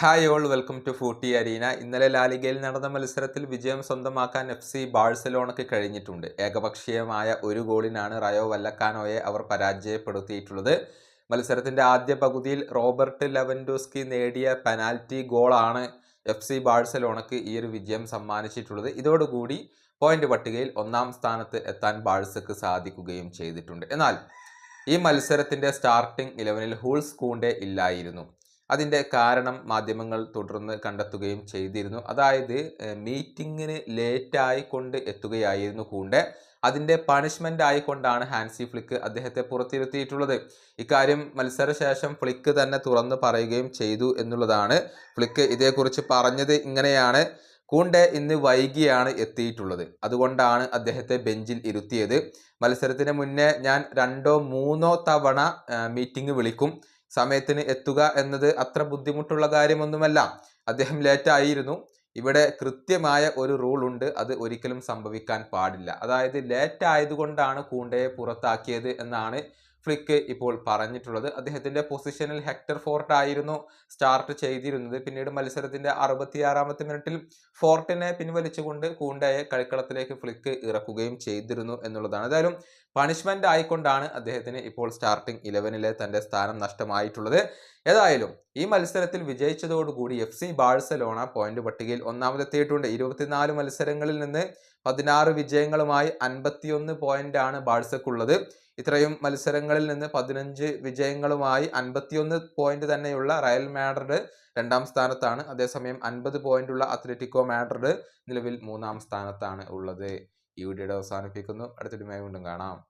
Hi all welcome to Footy Arena ഇന്നലെ ലാലിഗയിൽ നടന്ന മത്സരത്തിൽ വിജയം സ്വന്തമാക്കാൻ എഫ് സി ബാഴ്സലോണയ്ക്ക് കഴിഞ്ഞിട്ടുണ്ട്. ഏകപക്ഷീയമായ ഒരു ഗോളിനാണ് റയോ വല്ലക്കാനോയെ അവർ പരാജയപ്പെടുത്തിയിട്ടുള്ളത്. മത്സരത്തിന്റെ ആദ്യ പകുതിയിൽ റോബർട്ട് ലെവൻഡോസ്കി നേടിയ പെനാൽറ്റി ഗോളാണ് എഫ് സി ബാഴ്സലോണയ്ക്ക് ഈ ഒരു വിജയം സമ്മാനിച്ചിട്ടുള്ളത്. ഇതോടുകൂടി പോയിന്റ് പട്ടികയിൽ ഒന്നാം സ്ഥാനത്ത് എത്താൻ ബാഴ്സക്ക് സാധിക്കുകയും ചെയ്തിട്ടുണ്ട്. എന്നാൽ ഈ മത്സരത്തിന്റെ സ്റ്റാർട്ടിംഗ് ഇലവനിൽ ഹൂൾസ് കൂണ്ടേ ഇല്ലായിരുന്നു. അതിന്റെ കാരണം മാധ്യമങ്ങൾ തുടർന്ന് കണ്ടെത്തുകയും ചെയ്തിരുന്നു. അതായത് മീറ്റിങ്ങിന് ലേറ്റായി കൊണ്ട് എത്തുകയായിരുന്നു കൂണ്ടെ. അതിന്റെ പണിഷ്മെന്റ് ആയിക്കൊണ്ടാണ് ഹാൻസി ഫ്ലിക്ക് അദ്ദേഹത്തെ പുറത്തിരുത്തിയിട്ടുള്ളത്. ഇക്കാര്യം മത്സരശേഷം ഫ്ലിക്ക് തന്നെ തുറന്നു പറയുകയും ചെയ്തു എന്നുള്ളതാണ് ഫ്ലിക്ക് ഇതേക്കുറിച്ച് പറഞ്ഞത് ഇങ്ങനെയാണ്. കൂണ്ടെ ഇന്ന് വൈകിയാണ് എത്തിയിട്ടുള്ളത്. അതുകൊണ്ടാണ് അദ്ദേഹത്തെ ബെഞ്ചിൽ ഇരുത്തിയത്. മത്സരത്തിന് മുന്നേ ഞാൻ രണ്ടോ മൂന്നോ തവണ മീറ്റിംഗ് വിളിക്കും. സമയത്തിന് എത്തുക എന്നത് അത്ര ബുദ്ധിമുട്ടുള്ള കാര്യമൊന്നുമല്ല. അദ്ദേഹം ലേറ്റായിരുന്നു ഇവിടെ കൃത്യമായ ഒരു റൂൾ ഉണ്ട്. അത് ഒരിക്കലും സംഭവിക്കാൻ പാടില്ല. അതായത് ലേറ്റ് ആയതുകൊണ്ടാണ് കൂണ്ടയെ പുറത്താക്കിയത് എന്നാണ് ഫ്ലിക്ക് ഇപ്പോൾ പറഞ്ഞിട്ടുള്ളത്. അദ്ദേഹത്തിന്റെ പൊസിഷനിൽ ഹെക്ടർ ഫോർട്ട് ആയിരുന്നു സ്റ്റാർട്ട് ചെയ്തിരുന്നത്. പിന്നീട് മത്സരത്തിന്റെ അറുപത്തിയാറാമത്തെ മിനിറ്റിൽ ഫോർട്ടിനെ പിൻവലിച്ചുകൊണ്ട് കൂണ്ടയെ കളിക്കളത്തിലേക്ക് ഫ്ലിക്ക് ഇറക്കുകയും ചെയ്തിരുന്നു എന്നുള്ളതാണ്. ഏതായാലും പണിഷ്മെന്റ് ആയിക്കൊണ്ടാണ് അദ്ദേഹത്തിന് ഇപ്പോൾ സ്റ്റാർട്ടിംഗ് ഇലവനിലെ തന്റെ സ്ഥാനം നഷ്ടമായിട്ടുള്ളത്. ഏതായാലും ഈ മത്സരത്തിൽ വിജയിച്ചതോടുകൂടി എഫ് സി ബാഴ്സലോണ പോയിന്റ് പട്ടികയിൽ ഒന്നാമതെത്തിയിട്ടുണ്ട്. ഇരുപത്തിനാല് മത്സരങ്ങളിൽ നിന്ന് പതിനാറ് വിജയങ്ങളുമായി അൻപത്തിയൊന്ന് പോയിന്റാണ് ബാഴ്സക്കുള്ളത്. ഇത്രയും മത്സരങ്ങളിൽ നിന്ന് പതിനഞ്ച് വിജയങ്ങളുമായി അൻപത്തിയൊന്ന് പോയിന്റ് തന്നെയുള്ള റയൽ മാഡ്രിഡ് രണ്ടാം സ്ഥാനത്താണ്. അതേസമയം അൻപത് പോയിന്റ് ഉള്ള അത്ലറ്റിക്കോ മാഡ്രിഡ് നിലവിൽ മൂന്നാം സ്ഥാനത്താണ് ഉള്ളത്. ഈ വീഡിയോയുടെ അവസാനിപ്പിക്കുന്നു. അടുത്തൊരു വീണ്ടും കാണാം.